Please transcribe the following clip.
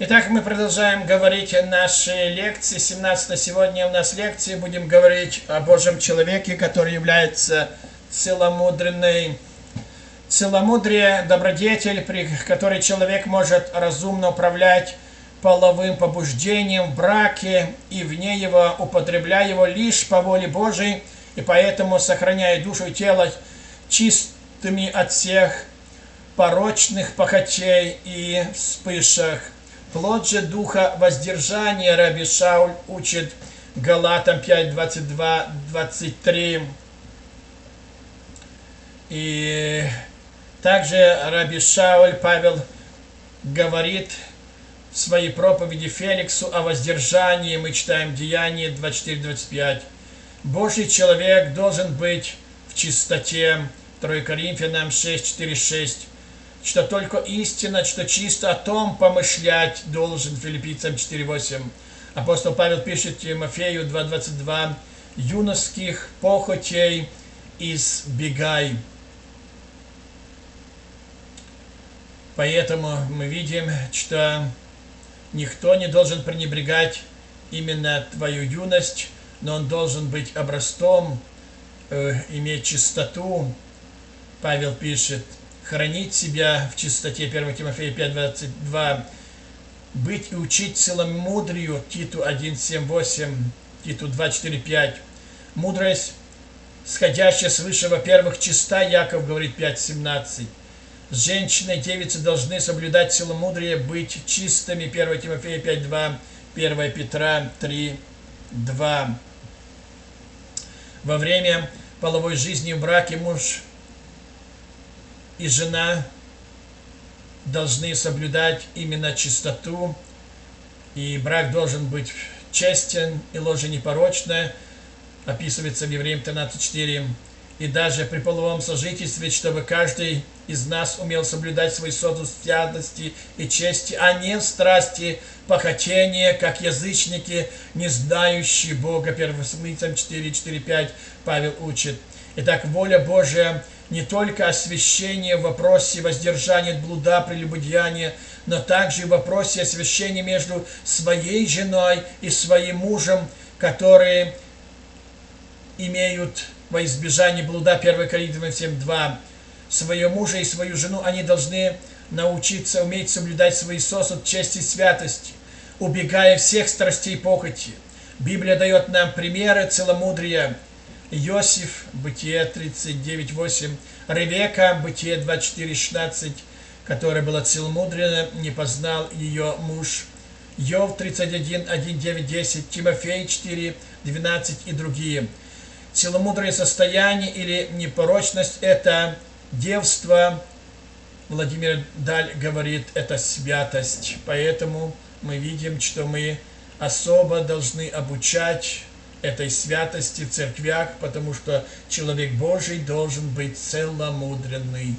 Итак, мы продолжаем говорить о нашей лекции. 17 сегодня у нас лекции. Будем говорить о Божьем человеке, который является целомудренный. Целомудрие – добродетель, при которой человек может разумно управлять половым побуждением в браке и вне его, употребляя его лишь по воле Божией, и поэтому сохраняя душу и тело чистыми от всех порочных похотей и вспышек. Плод же духа воздержания Раби Шауль учит Галатам 5, 22, 23. И также Раби Шауль Павел говорит в своей проповеди Феликсу о воздержании. Мы читаем Деяние 24-25. Божий человек должен быть в чистоте. 2 Коринфянам 6, 4, 6 что только истина, что чисто о том помышлять должен, филиппийцам 4.8. Апостол Павел пишет Тимофею 2.22, юношеских похотей избегай. Поэтому мы видим, что никто не должен пренебрегать именно твою юность, но он должен быть образцом, э, иметь чистоту. Павел пишет, хранить себя в чистоте, 1 Тимофея 5.22, быть и учить целомудрию, Титу 1.7.8, Титу 2.4.5. Мудрость, сходящая свыше, во-первых, чиста, Яков говорит 5.17. Женщины и девицы должны соблюдать целомудрие, быть чистыми, 1 Тимофея 5.2, 1 Петра 3.2. Во время половой жизни в браке муж и жена должны соблюдать именно чистоту, и брак должен быть честен и ложа непорочная, описывается в Евреям 13.4. И даже при половом сожительстве, чтобы каждый из нас умел соблюдать созус святости и чести, а не страсти похотения, как язычники, не знающие Бога. 1 Самуилам 4, 4, 5 Павел учит. Итак, воля Божия – не только освящение в вопросе воздержания от блуда, прелюбодеяния, но также и в вопросе освящения между своей женой и своим мужем, которые имеют во избежание блуда 1 Коринфянам 7.2. Своего мужа и свою жену они должны научиться уметь соблюдать свой сосуд чести и святости, убегая всех страстей похоти. Библия дает нам примеры целомудрия, Иосиф, Бытие 39.8, Ревека, Бытие 24.16, которая была целомудрена, не познал ее муж. Йов 31, 1, 9, 10, Тимофей 4, 12 и другие. Целомудрое состояние или непорочность – это девство. Владимир Даль говорит, это святость. Поэтому мы видим, что мы особо должны обучать этой святости в церквях, потому что человек Божий должен быть целомудренный.